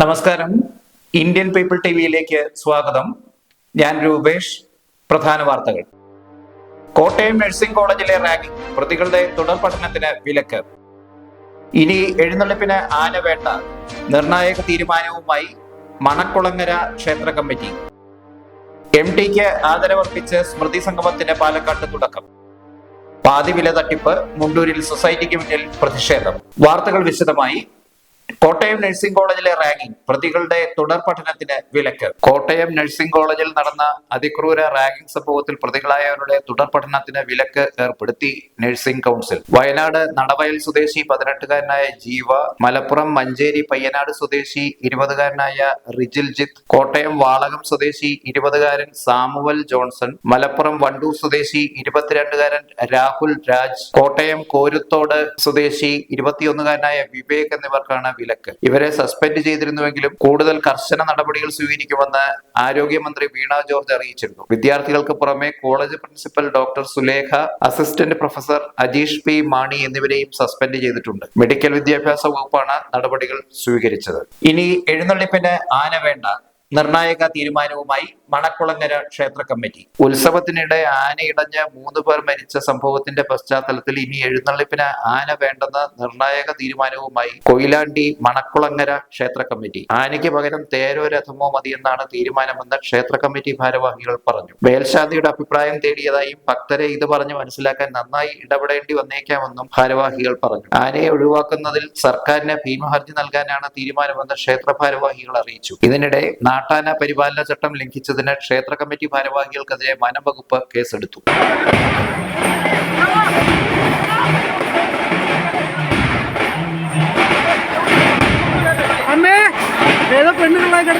നമസ്കാരം. Indian people T വിയിലേക്ക് സ്വാഗതം. ഞാൻ രൂപേഷ്. പ്രധാന വാർത്തകൾ. കോട്ടയം നഴ്സിംഗ് കോളേജിലെ റാഗിംഗ് പ്രതികളുടെ തുടർ പഠനത്തിന് വിലക്ക്. ഇനി എഴുന്നള്ളിപ്പിന് ആന വേണ്ട. നിർണായക തീരുമാനവുമായി മണക്കുളങ്ങര ക്ഷേത്ര കമ്മിറ്റി. എം ടിക്ക് ആദരവർപ്പിച്ച് സ്മൃതി സംഗമത്തിന് പാലക്കാട്ട് തുടക്കം. പാതി വില തട്ടിപ്പ് മുണ്ടൂരിൽ സൊസൈറ്റിക്ക് മുന്നിൽ പ്രതിഷേധം. വാർത്തകൾ വിശദമായി കോട്ടയം നഴ്സിംഗ് കോളേജിലെ റാഗിംഗ് പ്രതികളുടെ തുടർ പഠനത്തിന് വിലക്ക്. കോട്ടയം നഴ്സിംഗ് കോളേജിൽ നടന്ന അതിക്രൂര റാഗിംഗ് സംഭവത്തിൽ പ്രതികളായവരുടെ തുടർ പഠനത്തിന് വിലക്ക് ഏർപ്പെടുത്തി നഴ്സിംഗ് കൗൺസിൽ. വയനാട് നടവയൽ സ്വദേശി പതിനെട്ടുകാരനായ ജീവ മലപ്പുറം മഞ്ചേരി പയ്യനാട് സ്വദേശി ഇരുപതുകാരനായ റിജിൽജിത്ത് കോട്ടയം വാളകം സ്വദേശി ഇരുപതുകാരൻ സാമുവൽ ജോൺസൺ മലപ്പുറം വണ്ടൂർ സ്വദേശി ഇരുപത്തിരണ്ടുകാരൻ രാഹുൽ രാജ് കോട്ടയം കോരുത്തോട് സ്വദേശി ഇരുപത്തിയൊന്നുകാരനായ വിവേക് എന്നിവർക്കാണ് വിലക്ക്. ഇവരെ സസ്പെൻഡ് ചെയ്തിരുന്നുവെങ്കിലും കൂടുതൽ കർശന നടപടികൾ സ്വീകരിക്കുമെന്ന് ആരോഗ്യമന്ത്രി വീണ ജോർജ് അറിയിച്ചിരുന്നു. വിദ്യാർത്ഥികൾക്ക് പുറമെ college principal doctor Sulekha assistant professor Ajeesh P Mani എന്നിവരെയും സസ്പെൻഡ് ചെയ്തിട്ടുണ്ട്. മെഡിക്കൽ വിദ്യാഭ്യാസ വകുപ്പാണ് നടപടികൾ സ്വീകരിച്ചത്. ഇനി എഴുന്നള്ളിപ്പിന് ആന വേണ്ട. നിർണായക തീരുമാനവുമായി മണക്കുളങ്ങര ക്ഷേത്ര കമ്മിറ്റി. ഉത്സവത്തിനിടെ ആനയിടഞ്ഞ് മൂന്ന് പേർ മരിച്ച സംഭവത്തിന്റെ പശ്ചാത്തലത്തിൽ ഇനി എഴുന്നള്ളിപ്പിന് ആന വേണ്ടെന്ന നിർണായക തീരുമാനവുമായി കൊയിലാണ്ടി മണക്കുളങ്ങര ക്ഷേത്ര കമ്മിറ്റി. ആനയ്ക്ക് പകരം തേരോ രഥമോ മതിയെന്നാണ് തീരുമാനമെന്ന് ക്ഷേത്ര കമ്മിറ്റി ഭാരവാഹികൾ പറഞ്ഞു. മേൽശാന്തിയുടെ അഭിപ്രായം തേടിയതായും ഭക്തരെ ഇത് പറഞ്ഞ് മനസ്സിലാക്കാൻ നന്നായി ഇടപെടേണ്ടി വന്നേക്കാമെന്നും ഭാരവാഹികൾ പറഞ്ഞു. ആനയെ ഒഴിവാക്കുന്നതിൽ സർക്കാരിന് ഭീമഹർജി നൽകാനാണ് തീരുമാനമെന്ന് ക്ഷേത്ര ഭാരവാഹികൾ അറിയിച്ചു. ഇതിനിടെ നാട്ടാന പരിപാലന ചട്ടം ലംഘിച്ചതിന് ക്ഷേത്ര കമ്മിറ്റി ഭാരവാഹികൾക്കെതിരെ വനംവകുപ്പ് കേസെടുത്തു. കിട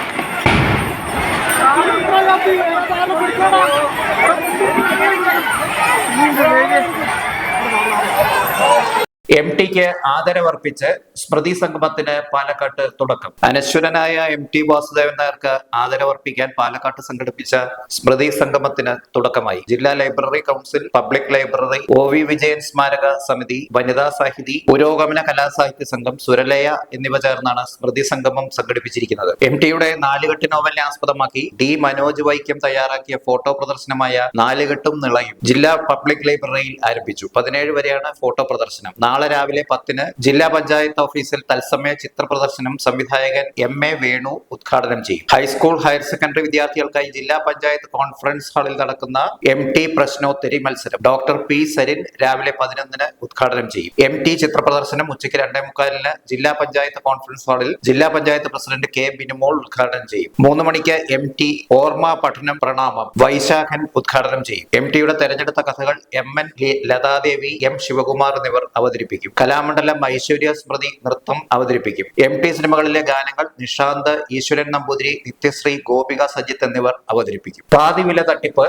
എം ടിക്ക് ആദരവർപ്പിച്ച് സ്മൃതി സംഗമത്തിന് പാലക്കാട്ട് തുടക്കം. അനശ്വരനായ എം ടി വാസുദേവൻ നായർക്ക് ആദരവർപ്പിക്കാൻ പാലക്കാട്ട് സംഘടിപ്പിച്ച സ്മൃതി സംഗമത്തിന് തുടക്കമായി. ജില്ലാ library council public library O V Vijayan സ്മാരക സമിതി വനിതാ സാഹിതി പുരോഗമന കലാസാഹിത്യ സംഘം സുരലയ എന്നിവ ചേർന്നാണ് സ്മൃതി സംഗമം സംഘടിപ്പിച്ചിരിക്കുന്നത്. എം ടിയുടെ നാലുകെട്ട് നോവലിനെ ആസ്പദമാക്കി ഡി മനോജ് വൈക്കം തയ്യാറാക്കിയ ഫോട്ടോ പ്രദർശനമായ നാലുകെട്ടും നിളയും ജില്ലാ പബ്ലിക് ലൈബ്രറിയിൽ ആരംഭിച്ചു. പതിനേഴ് വരെയാണ് ഫോട്ടോ പ്രദർശനം. നാളെ രാവിലെ പത്തിന് ജില്ലാ പഞ്ചായത്ത് ഓഫീസിൽ തത്സമയ ചിത്ര പ്രദർശനം സംവിധായകൻ എം എ വേണു ഉദ്ഘാടനം ചെയ്യും. ഹൈസ്കൂൾ ഹയർ സെക്കൻഡറി വിദ്യാർത്ഥികൾക്കായി ജില്ലാ പഞ്ചായത്ത് കോൺഫറൻസ് ഹാളിൽ നടക്കുന്ന എം ടി പ്രശ്നോത്തരി മത്സരം ഡോക്ടർ പി സരിൻ രാവിലെ പതിനൊന്നിന് ഉദ്ഘാടനം ചെയ്യും. എം ടി ചിത്ര പ്രദർശനം ഉച്ചയ്ക്ക് രണ്ടേ മുക്കാലിന് ജില്ലാ പഞ്ചായത്ത് കോൺഫറൻസ് ഹാളിൽ ജില്ലാ പഞ്ചായത്ത് പ്രസിഡന്റ് കെ ബിനുമോൾ ഉദ്ഘാടനം ചെയ്യും. മൂന്ന് മണിക്ക് എം ടി ഓർമ്മ പഠനം പ്രണാമം വൈശാഖൻ ഉദ്ഘാടനം ചെയ്യും. എം ടിയുടെ തെരഞ്ഞെടുത്ത കഥകൾ M N Lathadevi M Sivakumar എന്നിവർ അവതരിപ്പിക്കും. കലാമണ്ഡലം ഐശ്വര്യ സ്മൃതി നൃത്തം അവതരിപ്പിക്കും. എം ടി സിനിമകളിലെ ഗാനങ്ങൾ നിഷാന്ത് ഈശ്വരൻ നമ്പൂതിരി നിത്യശ്രീ ഗോപിക സജിത്ത് എന്നിവർ അവതരിപ്പിക്കും. പാതിവില തട്ടിപ്പ്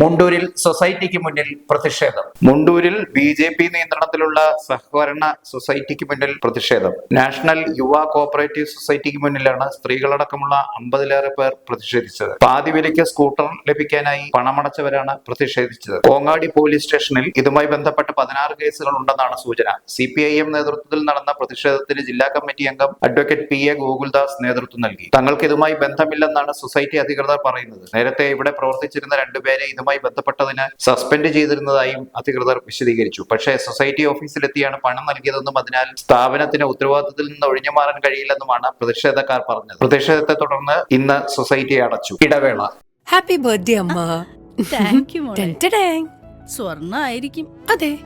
മുണ്ടൂരിൽ സൊസൈറ്റിക്ക് മുന്നിൽ പ്രതിഷേധം. മുണ്ടൂരിൽ ബി ജെ പി നിയന്ത്രണത്തിലുള്ള സഹകരണ സൊസൈറ്റിക്ക് മുന്നിൽ പ്രതിഷേധം. നാഷണൽ യുവ കോപ്പറേറ്റീവ് സൊസൈറ്റിക്ക് മുന്നിലാണ് സ്ത്രീകളടക്കമുള്ള അമ്പതിലേറെ പേർ പ്രതിഷേധിച്ചത്. പാതി വിലയ്ക്ക് സ്കൂട്ടർ ലഭിക്കാനായി പണമടച്ചവരാണ് പ്രതിഷേധിച്ചത്. കോങ്ങാടി പോലീസ് സ്റ്റേഷനിൽ ഇതുമായി ബന്ധപ്പെട്ട് പതിനാറ് കേസുകൾ ഉണ്ടെന്നാണ് സൂചന. സി പി ഐ എം നേതൃത്വത്തിൽ നടന്ന പ്രതിഷേധത്തിന് ജില്ലാ കമ്മിറ്റി അംഗം അഡ്വക്കേറ്റ് പി എ ഗോകുൽദാസ് നേതൃത്വം നൽകി. തങ്ങൾക്ക് ഇതുമായി ബന്ധമില്ലെന്നാണ് സൊസൈറ്റി അധികൃതർ പറയുന്നത്. നേരത്തെ ഇവിടെ പ്രവർത്തിച്ചിരുന്ന രണ്ടുപേരെ ഇതുമായി ബന്ധപ്പെട്ടതിന് സസ്പെൻഡ് ചെയ്തിരുന്നതായും അധികൃതർ വിശദീകരിച്ചു. പക്ഷേ സൊസൈറ്റി ഓഫീസിലെത്തിയാണ് പണം നൽകിയതെന്നും അതിനാൽ സ്ഥാപനത്തിന് ഉത്തരവാദിത്തത്തിൽ നിന്ന് ഒഴിഞ്ഞു മാറാൻ കഴിയില്ലെന്നുമാണ് പ്രതിഷേധക്കാർ പറഞ്ഞത്. പ്രതിഷേധത്തെ തുടർന്ന് ഇന്ന് സൊസൈറ്റി അടച്ചു. ഇടവേള. ഹാപ്പി ബർത്ത്ഡേ അമ്മ. താങ്ക് യു ടെഡേങ്. സ്വർണായിരിക്കും അതെ.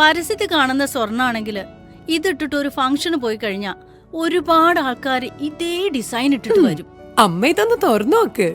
പരസ്യത്തിൽ കാണുന്ന സ്വർണാണെങ്കിൽ ഇതിട്ടിട്ട് ഒരു ഫംഗ്ഷന് പോയി കഴിഞ്ഞാ ഒരുപാട് ആൾക്കാർ ഇതേ ഡിസൈൻ ഇട്ടിട്ട് വരും. അമ്മ ഇതൊന്ന് തുറന്നു നോക്ക്.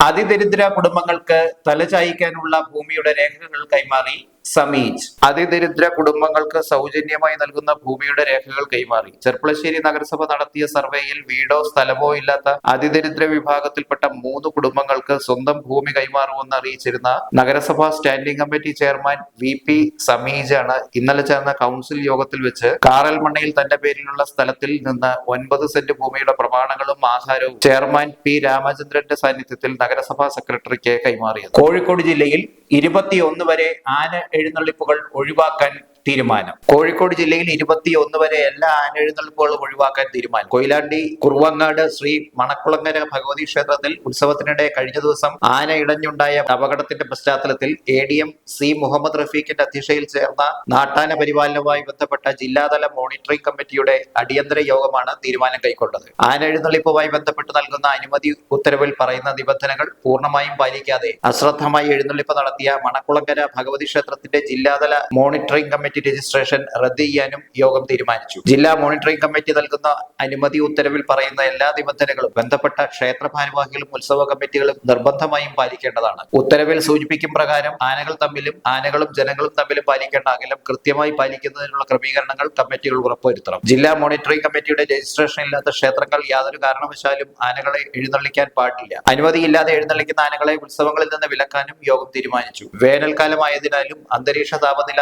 അതിദരിദ്ര കുടുംബങ്ങൾക്ക് തലചായ്ക്കാനുള്ള ഭൂമിയുടെ രേഖകൾ കൈമാറി സമീജ്. അതിദരിദ്ര കുടുംബങ്ങൾക്ക് സൗജന്യമായി നൽകുന്ന ഭൂമിയുടെ രേഖകൾ കൈമാറി. ചെർപ്പളശ്ശേരി നഗരസഭ നടത്തിയ സർവേയിൽ വീടോ സ്ഥലമോ ഇല്ലാത്ത അതിദരിദ്ര വിഭാഗത്തിൽപ്പെട്ട മൂന്ന് കുടുംബങ്ങൾക്ക് സ്വന്തം ഭൂമി കൈമാറുമെന്ന് അറിയിച്ചിരുന്ന നഗരസഭാ standing committee chairman V P സമീജാണ് ഇന്നലെ ചേർന്ന കൗൺസിൽ യോഗത്തിൽ വെച്ച് കാറൽമണ്ണയിൽ തന്റെ പേരിലുള്ള സ്ഥലത്തിൽ നിന്ന് ഒൻപത് സെന്റ് ഭൂമിയുടെ പ്രമാണങ്ങളും ആധാരവും ചെയർമാൻ പി രാമചന്ദ്രന്റെ സാന്നിധ്യത്തിൽ നഗരസഭാ സെക്രട്ടറിക്ക് കൈമാറിയത്. കോഴിക്കോട് ജില്ലയിൽ ഇരുപത്തിയൊന്ന് വരെ ആന എഴുന്നള്ളിപ്പുകൾ ഒഴിവാക്കാൻ തീരുമാനം. കോഴിക്കോട് ജില്ലയിൽ ഇരുപത്തിയൊന്ന് വരെ എല്ലാ ആനെഴുന്നള്ളിപ്പുകളും ഒഴിവാക്കാൻ തീരുമാനം. കൊയിലാണ്ടി കുറുവങ്ങാട് ശ്രീ മണക്കുളങ്ങര ഭഗവതി ക്ഷേത്രത്തിൽ ഉത്സവത്തിനിടെ കഴിഞ്ഞ ദിവസം ആന ഇടഞ്ഞുണ്ടായ അപകടത്തിന്റെ പശ്ചാത്തലത്തിൽ A D M C Muhammad റഫീഖിന്റെ അധ്യക്ഷയിൽ ചേർന്ന നാട്ടാന പരിപാലനവുമായി ബന്ധപ്പെട്ട ജില്ലാതല മോണിറ്ററിംഗ് കമ്മിറ്റിയുടെ അടിയന്തര യോഗമാണ് തീരുമാനം കൈക്കൊണ്ടത്. ആന ബന്ധപ്പെട്ട് നൽകുന്ന അനുമതി ഉത്തരവിൽ പറയുന്ന നിബന്ധനകൾ പൂർണമായും പാലിക്കാതെ അശ്രദ്ധമായി എഴുന്നള്ളിപ്പ് നടത്തിയ മണക്കുളങ്ങര ഭഗവതി ക്ഷേത്രത്തിന്റെ ജില്ലാതല മോണിറ്ററിംഗ് കമ്മിറ്റി രജിസ്ട്രേഷൻ റദ്ദ് ചെയ്യാനും യോഗം തീരുമാനിച്ചു. ജില്ലാ മോണിറ്ററിംഗ് കമ്മിറ്റി നൽകുന്ന അനുമതി ഉത്തരവിൽ പറയുന്ന എല്ലാ നിബന്ധനകളും ബന്ധപ്പെട്ട ക്ഷേത്ര ഭാരവാഹികളും ഉത്സവ കമ്മിറ്റികളും നിർബന്ധമായും പാലിക്കേണ്ടതാണ്. ഉത്തരവിൽ സൂചിപ്പിക്കും പ്രകാരം ആനകൾ തമ്മിലും ആനകളും ജനങ്ങളും തമ്മിലും പാലിക്കേണ്ട അകലം കൃത്യമായി പാലിക്കുന്നതിനുള്ള ക്രമീകരണങ്ങൾ കമ്മിറ്റികൾ ഉറപ്പുവരുത്തണം. ജില്ലാ മോണിറ്ററിംഗ് കമ്മിറ്റിയുടെ രജിസ്ട്രേഷൻ ഇല്ലാത്ത ക്ഷേത്രങ്ങൾ യാതൊരു കാരണവശാലും ആനകളെ എഴുന്നള്ളിക്കാൻ പാടില്ല. അനുമതിയില്ലാതെ എഴുന്നള്ളിക്കുന്ന ആനകളെ ഉത്സവങ്ങളിൽ നിന്ന് വിലക്കാനും യോഗം തീരുമാനിച്ചു. വേനൽക്കാലമായതിനാലും അന്തരീക്ഷ താപനില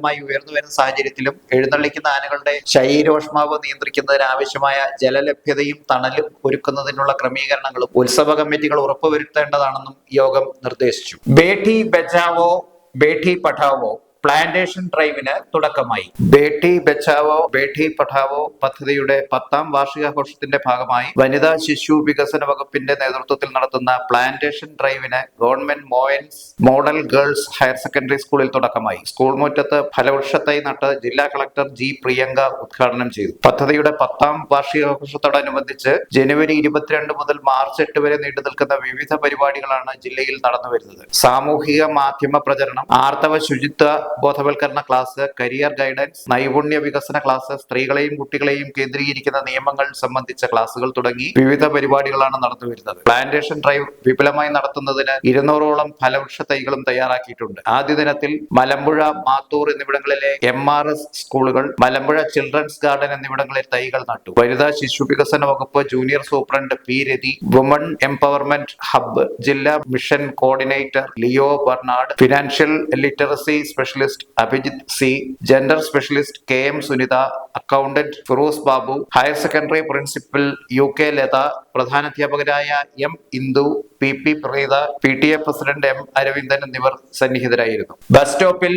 ക്രമാതീതമായി ഉയർന്നു വരുന്ന സാഹചര്യത്തിലും എഴുന്നള്ളിക്കുന്ന ആനകളുടെ ശരീരോഷ്മാവ് നിയന്ത്രിക്കുന്നതിന് ആവശ്യമായ ജലലഭ്യതയും തണലും ഒരുക്കുന്നതിനുള്ള ക്രമീകരണങ്ങളും ഉത്സവ കമ്മിറ്റികൾ ഉറപ്പുവരുത്തേണ്ടതാണെന്നും യോഗം നിർദ്ദേശിച്ചു. ബേഠി ബച്ചാവോ ബേഠി പഠാവോ പ്ലാന്റേഷൻ ഡ്രൈവിന് തുടക്കമായി. ബേട്ടി ബച്ചാവോ ബേട്ടി പഠാവോ പദ്ധതിയുടെ പത്താം വാർഷികാഘോഷത്തിന്റെ ഭാഗമായി വനിതാ ശിശു വികസന വകുപ്പിന്റെ നേതൃത്വത്തിൽ നടത്തുന്ന plantation ഡ്രൈവിന് government Moyans model girls higher secondary സ്കൂളിൽ തുടക്കമായി. സ്കൂൾ മുറ്റത്ത് ഫലവൃക്ഷത്തൈ നട്ട് ജില്ലാ കളക്ടർ ജി പ്രിയങ്ക ഉദ്ഘാടനം ചെയ്തു. പദ്ധതിയുടെ പത്താം വാർഷികാഘോഷത്തോടനുബന്ധിച്ച് ജനുവരി ഇരുപത്തിരണ്ട് മുതൽ മാർച്ച് എട്ട് വരെ നീണ്ടു നിൽക്കുന്ന വിവിധ പരിപാടികളാണ് ജില്ലയിൽ നടന്നു വരുന്നത് സാമൂഹിക മാധ്യമ പ്രചരണം ആർത്തവ ശുചിത്വ ബോധവൽക്കരണ ക്ലാസ് കരിയർ ഗൈഡൻസ് നൈപുണ്യ വികസന ക്ലാസ് സ്ത്രീകളെയും കുട്ടികളെയും കേന്ദ്രീകരിക്കുന്ന നിയമങ്ങൾ സംബന്ധിച്ച ക്ലാസുകൾ തുടങ്ങി വിവിധ പരിപാടികളാണ് നടന്നു വരുന്നത്. പ്ലാന്റേഷൻ ഡ്രൈവ് വിപുലമായി നടത്തുന്നതിന് ഇരുന്നൂറോളം ഫലവൃക്ഷ തൈകളും തയ്യാറാക്കിയിട്ടുണ്ട്. ആദ്യ ദിനത്തിൽ മലമ്പുഴ മാത്തൂർ എന്നിവിടങ്ങളിലെ എം ആർ എസ് സ്കൂളുകൾ മലമ്പുഴ ചിൽഡ്രൻസ് ഗാർഡൻ എന്നിവിടങ്ങളിൽ തൈകൾ നട്ടു. വനിതാ ശിശു വികസന വകുപ്പ് junior superintendent P Rathi woman empowerment hub ജില്ലാ mission coordinator Leo Bernard financial literacy specialist Abhijith C gender specialist K M Sunitha accountant Firoz Babu higher secondary principal U K Latha പ്രധാനാധ്യാപകരായ M Indu P P Preetha P T A president M Aravindan എന്നിവർ സന്നിഹിതരായിരുന്നു. Bus സ്റ്റോപ്പിൽ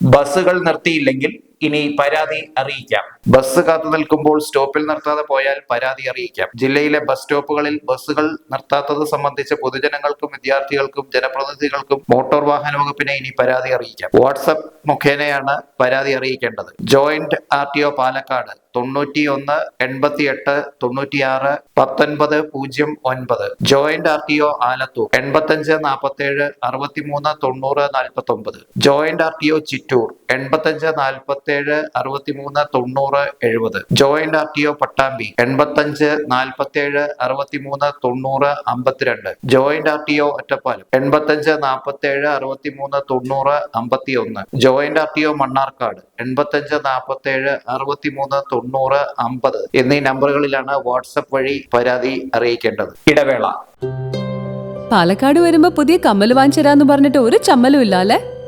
ബസ്സുകൾ നിർത്തിയില്ലെങ്കിൽ ഇനി പരാതി അറിയിക്കാം. Bus കാത്തു നിൽക്കുമ്പോൾ സ്റ്റോപ്പിൽ നിർത്താതെ പോയാൽ പരാതി അറിയിക്കാം. ജില്ലയിലെ ബസ് സ്റ്റോപ്പുകളിൽ ബസ്സുകൾ നിർത്താത്തത് സംബന്ധിച്ച് പൊതുജനങ്ങൾക്കും വിദ്യാർത്ഥികൾക്കും ജനപ്രതിനിധികൾക്കും മോട്ടോർ വാഹന വകുപ്പിനെ ഇനി പരാതി അറിയിക്കാം. വാട്സപ്പ് മുഖേനയാണ് പരാതി അറിയിക്കേണ്ടത്. Joint R T O Palakkad തൊണ്ണൂറ്റി ഒന്ന് എൺപത്തി എട്ട് തൊണ്ണൂറ്റിയാറ് പത്തൊൻപത് പൂജ്യം ഒൻപത്. Joint R T O Alathur എൺപത്തഞ്ച് നാൽപ്പത്തേഴ് അറുപത്തിമൂന്ന് തൊണ്ണൂറ് നാൽപ്പത്തി ഒമ്പത് joint R T O Chittur എൺപത്തഞ്ച് നാൽപ്പത്തേഴ് അറുപത്തിമൂന്ന് തൊണ്ണൂറ് എഴുപത്. Joint R T O Pattambi എൺപത്തഞ്ച് നാൽപ്പത്തേഴ് അറുപത്തിമൂന്ന് തൊണ്ണൂറ് അമ്പത്തിരണ്ട്. Joint R T O Ottapalam എൺപത്തഞ്ച് നാൽപ്പത്തേഴ് അറുപത്തിമൂന്ന് തൊണ്ണൂറ് അമ്പത്തി ഒന്ന് joint R T O Mannarkkad എൺപത്തഞ്ച് നാൽപ്പത്തേഴ് അറുപത്തിമൂന്ന് തൊണ്ണൂറ് അമ്പത് എന്നീ നമ്പറുകളിലാണ് വാട്സപ്പ് വഴി പരാതി അറിയിക്കേണ്ടത്. ഇടവേള. പാലക്കാട് വരുമ്പോ പുതിയ കമ്മൽ വാങ്ങിച്ചരാന്ന് പറഞ്ഞിട്ട് ഒരു ചമ്മലും ഇല്ല അല്ലെ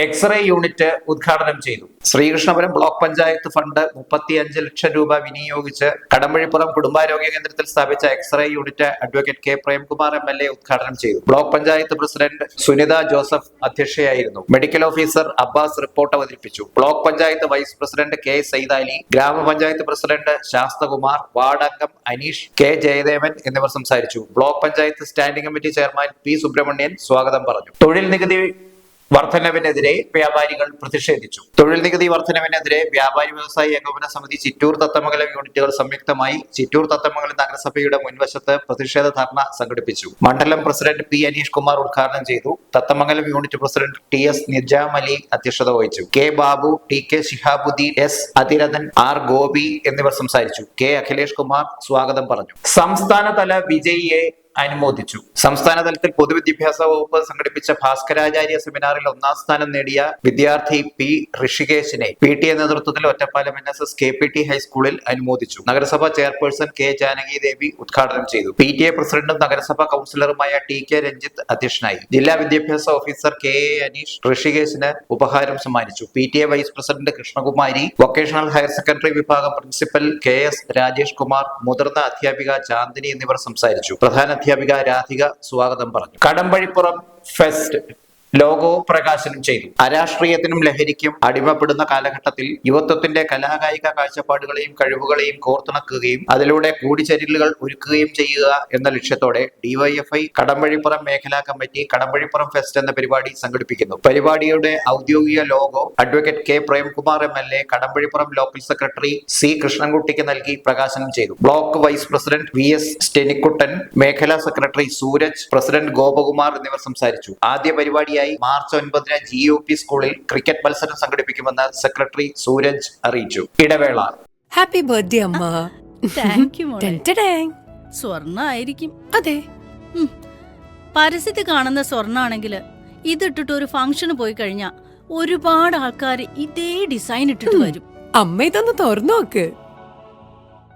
എക്സ്റേ യൂണിറ്റ് ഉദ്ഘാടനം ചെയ്തു. ശ്രീകൃഷ്ണപുരം ബ്ലോക്ക് പഞ്ചായത്ത് ഫണ്ട് മുപ്പത്തി അഞ്ച് ലക്ഷം രൂപ വിനിയോഗിച്ച് കടമ്പഴിപ്പുറം കുടുംബാരോഗ്യ കേന്ദ്രത്തിൽ സ്ഥാപിച്ച x-ray unit advocate K Premkumar M L A ഉദ്ഘാടനം ചെയ്തു. Block panchayat president Sunitha Joseph അധ്യക്ഷയായിരുന്നു. Medical officer Abbas report അവതരിപ്പിച്ചു. Block panchayat vice president K Saithali ഗ്രാമപഞ്ചായത്ത് പ്രസിഡന്റ് ശാസ്തകുമാർ വാർഡ് അംഗം അനീഷ് കെ ജയദേവൻ എന്നിവർ സംസാരിച്ചു. Block panchayat standing committee chairman P Subramanian സ്വാഗതം പറഞ്ഞു. തൊഴിൽ നികുതി വർധനവിനെതിരെ വ്യാപാരികൾ പ്രതിഷേധിച്ചു. തൊഴിൽ നികുതി വർധനവിനെതിരെ വ്യാപാരി വ്യവസായി ഏകോപന സമിതി ചിറ്റൂർ തത്തമംഗലം യൂണിറ്റുകൾ സംയുക്തമായി ചിറ്റൂർ തത്തമംഗലം നഗരസഭയുടെ മുൻവശത്ത് പ്രതിഷേധ ധർണ സംഘടിപ്പിച്ചു. മണ്ഡലം പ്രസിഡന്റ് പി അനീഷ് കുമാർ ഉദ്ഘാടനം ചെയ്തു. Thathamangalam unit president T S Nijam Ali അധ്യക്ഷത വഹിച്ചു. K Babu T K Shihabuddin S Athiradhan R Gopi എന്നിവർ സംസാരിച്ചു. കെ അഖിലേഷ് കുമാർ സ്വാഗതം പറഞ്ഞു. സംസ്ഥാനതല വിജയിയെ അനുമോദിച്ചു. സംസ്ഥാന തലത്തിൽ പൊതുവിദ്യാഭ്യാസ വകുപ്പ് സംഘടിപ്പിച്ച ഭാസ്കരാചാര്യ സെമിനാറിൽ ഒന്നാം സ്ഥാനം നേടിയ വിദ്യാർത്ഥി പി ഋഷികേശിനെ പി ടി എ നേതൃത്വത്തിൽ Ottapalam N S S K P T ഹൈസ്കൂളിൽ അനുമോദിച്ചു. നഗരസഭാ ചെയർപേഴ്സൺ കെ ജാനകി ദേവി ഉദ്ഘാടനം ചെയ്തു. പി ടി എ പ്രസിഡന്റും നഗരസഭാ കൌൺസിലറുമായ ടി കെ രഞ്ജിത്ത് അധ്യക്ഷനായി. ജില്ലാ വിദ്യാഭ്യാസ ഓഫീസർ കെ എ അനീഷ് ഋഷികേശിന് ഉപഹാരം സമ്മാനിച്ചു. P T A vice president Krishnakumari vocational higher secondary വിഭാഗം principal K S Rajesh Kumar മുതിർന്ന അധ്യാപിക ചാന്ദിനി എന്നിവർ സംസാരിച്ചു. പ്രധാന അധ്യാപിക രാധിക സ്വാഗതം പറഞ്ഞു. കടമ്പഴിപ്പുറം ഫെസ്റ്റ്. ലോഗോ പ്രകാശനം ചെയ്തു. അരാഷ്ട്രീയത്തിനും ലഹരിക്കും അടിമപ്പെടുന്ന കാലഘട്ടത്തിൽ യുവത്വത്തിന്റെ കലാകായിക കാഴ്ചപ്പാടുകളെയും കഴിവുകളെയും കോർത്തിണക്കുകയും അതിലൂടെ കൂടിച്ചേരലുകൾ ഒരുക്കുകയും ചെയ്യുക എന്ന ലക്ഷ്യത്തോടെ ഡിവൈഎഫ്ഐ കടമ്പഴിപ്പുറം മേഖലാ കമ്മിറ്റി കടമ്പഴിപ്പുറം ഫെസ്റ്റ് എന്ന പരിപാടി സംഘടിപ്പിക്കുന്നു. പരിപാടിയുടെ ഔദ്യോഗിക logo advocate K Premkumar M L A Kadambazhipuram local secretary C കൃഷ്ണൻകുട്ടിക്ക് നൽകി പ്രകാശനം ചെയ്തു. Block vice president V S Stenikuttan മേഖലാ സെക്രട്ടറി സൂരജ് പ്രസിഡന്റ് ഗോപകുമാർ എന്നിവർ സംസാരിച്ചു. ആദ്യ പരിപാടിയായി മാർച്ച് ഒൻപതിന് ജി യു പി സ്കൂളിൽ ക്രിക്കറ്റ് മത്സരം സംഘടിപ്പിക്കുമെന്ന് സെക്രട്ടറി സൂരജ് അറിയിച്ചു. ഇടവേള. ഹാപ്പി ബർത്ത്ഡേ അമ്മ. താങ്ക് യു മോളെ. സ്വർണ ആയിരിക്കും അതെ. പരസ്യത്തിൽ കാണുന്ന സ്വർണാണെങ്കിൽ ഇതിട്ടിട്ട് ഒരു ഫംഗ്ഷന് പോയി കഴിഞ്ഞാ ഒരുപാട് ആൾക്കാർ ഇതേ ഡിസൈൻ ഇട്ടിട്ട് വരും. അമ്മ ഇതൊന്ന് തുറന്നു നോക്ക്.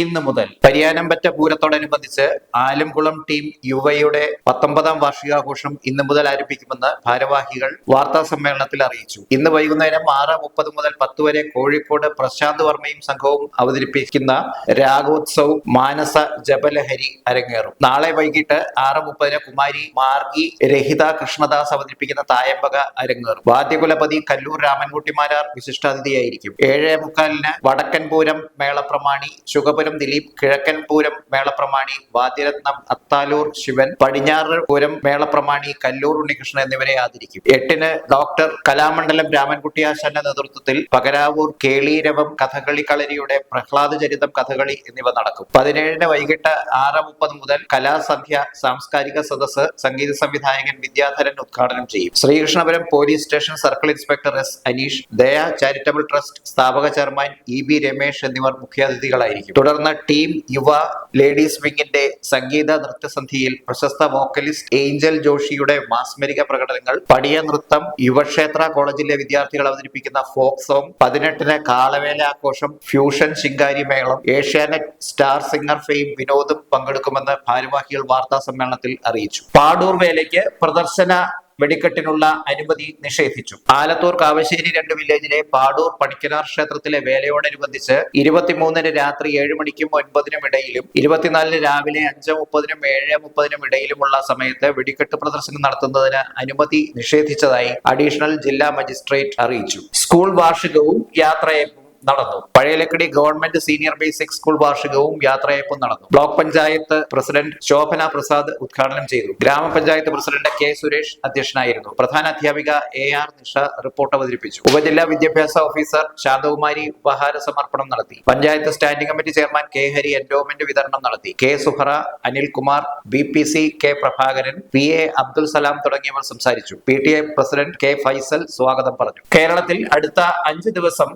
ഇന്ന് മുതൽ പരിയാനമ്പറ്റ പൂരത്തോടനുബന്ധിച്ച് ആലംകുളം ടീം യുവയുടെ പത്തൊമ്പതാം വാർഷികാഘോഷം ഇന്ന് മുതൽ ആരംഭിക്കുമെന്ന് ഭാരവാഹികൾ വാർത്താ സമ്മേളനത്തിൽ അറിയിച്ചു. ഇന്ന് വൈകുന്നേരം ആറ് മുപ്പത് മുതൽ പത്ത് വരെ കോഴിക്കോട് പ്രശാന്ത് വർമ്മയും സംഘവും അവതരിപ്പിക്കുന്ന രാഗോത്സവ് മാനസ ജപലഹരി അരങ്ങേറും. നാളെ വൈകിട്ട് ആറ് മുപ്പതിന് കുമാരി മാർഗി രഹിത കൃഷ്ണദാസ് അവതരിപ്പിക്കുന്ന തായമ്പക അരങ്ങേറും. വാദ്യകുലപതി കല്ലൂർ രാമൻകുട്ടിമാരാർ വിശിഷ്ടാതിഥിയായിരിക്കും. ഏഴേ മുക്കാലിന് വടക്കൻപൂരം മേളപ്രമാണി മേളപ്രമാണി ശുഗപുരം ദിലീപ് കിഴക്കൻ പൂരം മേളപ്രമാണി വാദ്യരത്നം അത്താലൂർ ശിവൻ പടിഞ്ഞാറ് പൂരം മേളപ്രമാണി കല്ലൂർ ഉണ്ണികൃഷ്ണൻ എന്നിവരെ ആദരിക്കും. എട്ടിന് ഡോക്ടർ കലാമണ്ഡലം രാമൻകുട്ടി ആശാന്റെ നേതൃത്വത്തിൽ പകരാവൂർ കേളീരവം കഥകളി കളരിയുടെ പ്രഹ്ലാദ ചരിതം കഥകളി എന്നിവ നടക്കും. പതിനേഴിന് വൈകിട്ട് ആറ് മുപ്പത് മുതൽ കലാസന്ധ്യ സാംസ്കാരിക സദസ്സ് സംഗീത സംവിധായകൻ വിദ്യാധരൻ ഉദ്ഘാടനം ചെയ്യും. Sreekrishnapuram police station circle inspector S Aneesh Daya charitable trust സ്ഥാപക ചെയർമാൻ ഇ ബി രമേശ് എന്നിവർ മുഖ്യാതിഥികളായിരിക്കും. തുടർന്ന് ടീം യുവ ലേഡീസ് വിങ്ങിന്റെ സംഗീത നൃത്തസന്ധിയിൽ പ്രശസ്ത വോക്കലിസ്റ്റ് ഏഞ്ചൽ ജോഷിയുടെ മാസ്മരിക പ്രകടനങ്ങൾ പടിയ നൃത്തം യുവക്ഷേത്ര കോളേജിലെ വിദ്യാർത്ഥികൾ അവതരിപ്പിക്കുന്ന ഫോക്ക് സോങ് പതിനെട്ടിന് കാളവേല ആഘോഷം fusion Shinkari Melam Asianet star singer fame വിനോദും പങ്കെടുക്കുമെന്ന് ഭാരവാഹികൾ വാർത്താ സമ്മേളനത്തിൽ അറിയിച്ചു. പാടൂർ വേലയ്ക്ക് പ്രദർശന വെടിക്കെട്ടിനുള്ള അനുമതി നിഷേധിച്ചു. ആലത്തൂർ കാവശ്ശേരി രണ്ട് വില്ലേജിലെ പാടൂർ പണിക്കനാർ ക്ഷേത്രത്തിലെ വേലയോടനുബന്ധിച്ച് ഇരുപത്തിമൂന്നിന് രാത്രി ഏഴ് മണിക്കും ഒൻപതിനും ഇടയിലും ഇരുപത്തിനാലിന് രാവിലെ അഞ്ച് മുപ്പതിനും ഏഴ് മുപ്പതിനും ഇടയിലുമുള്ള സമയത്ത് വെടിക്കെട്ട് പ്രദർശനം നടത്തുന്നതിന് അനുമതി നിഷേധിച്ചതായി അഡീഷണൽ ജില്ലാ മജിസ്ട്രേറ്റ് അറിയിച്ചു. സ്കൂൾ വാർഷികവും യാത്രയപ്പും നടന്നു. Pazhayalakkidi government senior basic school വാർഷികവും യാത്രയപ്പും നടന്നു. ബ്ലോക്ക് പഞ്ചായത്ത് പ്രസിഡന്റ് ശോഭന പ്രസാദ് ഉദ്ഘാടനം ചെയ്തു. ഗ്രാമപഞ്ചായത്ത് പ്രസിഡന്റ് കെ സുരേഷ് അധ്യക്ഷനായിരുന്നു. പ്രധാന അധ്യാപിക എ ആർ നിഷ റിപ്പോർട്ട് അവതരിപ്പിച്ചു. ഉപജില്ലാ വിദ്യാഭ്യാസ ഓഫീസർ ശാന്തകുമാരി ഉപഹാര സമർപ്പണം നടത്തി. Panchayat standing committee chairman K Hari endowment വിതരണം നടത്തി. K Suhara Anilkumar B P C K Prabhakaran P A Abdul Salam തുടങ്ങിയവർ സംസാരിച്ചു. P T A president K Faisal സ്വാഗതം പറഞ്ഞു. കേരളത്തിൽ അടുത്ത അഞ്ച് ദിവസം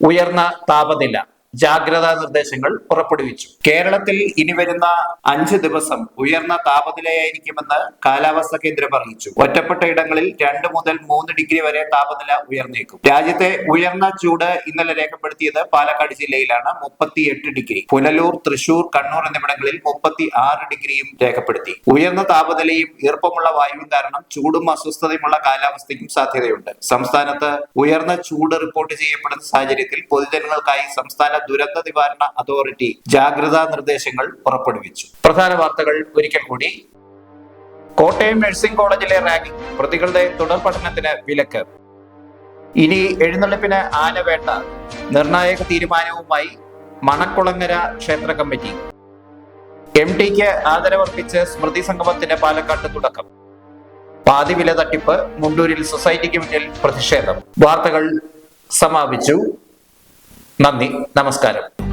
ഉയർന്ന താപനില. ജാഗ്രതാ നിർദ്ദേശങ്ങൾ പുറപ്പെടുവിച്ചു. കേരളത്തിൽ ഇനി വരുന്ന അഞ്ച് ദിവസം ഉയർന്ന താപനിലയായിരിക്കുമെന്ന് കാലാവസ്ഥാ കേന്ദ്രം അറിയിച്ചു. ഒറ്റപ്പെട്ട ഇടങ്ങളിൽ രണ്ട് മുതൽ മൂന്ന് ഡിഗ്രി വരെ താപനില ഉയർന്നേക്കും. രാജ്യത്തെ ഉയർന്ന ചൂട് ഇന്നലെ രേഖപ്പെടുത്തിയത് പാലക്കാട് ജില്ലയിലാണ് മുപ്പത്തി എട്ട് ഡിഗ്രി. പുനലൂർ തൃശൂർ കണ്ണൂർ എന്നിവിടങ്ങളിൽ മുപ്പത്തി ആറ് ഡിഗ്രിയും രേഖപ്പെടുത്തി. ഉയർന്ന താപനിലയും ഈർപ്പമുള്ള വായുവും കാരണം ചൂടും അസ്വസ്ഥതയുമുള്ള കാലാവസ്ഥയ്ക്കും സാധ്യതയുണ്ട്. സംസ്ഥാനത്ത് ഉയർന്ന ചൂട് റിപ്പോർട്ട് ചെയ്യപ്പെടുന്ന സാഹചര്യത്തിൽ പൊതുജനങ്ങൾക്കായി സംസ്ഥാന ദുരന്ത നിവാരണ അതോറിറ്റി ജാഗ്രതാ നിർദ്ദേശങ്ങൾ പുറപ്പെടുവിച്ചു. പ്രധാന വാർത്തകൾ ഒരിക്കൽ കൂടി. കോട്ടയം നഴ്സിംഗ് കോളേജിലെ റാഗിംഗ് പ്രതികളുടെ തുടർ പഠനത്തിന് വിലക്ക്. ഇനി എഴുന്നള്ളിപ്പിന് ആന വേണ്ട. നിർണായക തീരുമാനവുമായി മണക്കുളങ്ങര ക്ഷേത്ര കമ്മിറ്റി. എം ടിക്ക് ആദരവർപ്പിച്ച് സ്മൃതി സംഗമത്തിന് പാലക്കാട്ട് തുടക്കം. പാതിവില തട്ടിപ്പ് മുണ്ടൂരിൽ സൊസൈറ്റിക്ക് മുന്നിൽ പ്രതിഷേധം. വാർത്തകൾ സമാപിച്ചു. നന്ദി. നമസ്കാരം.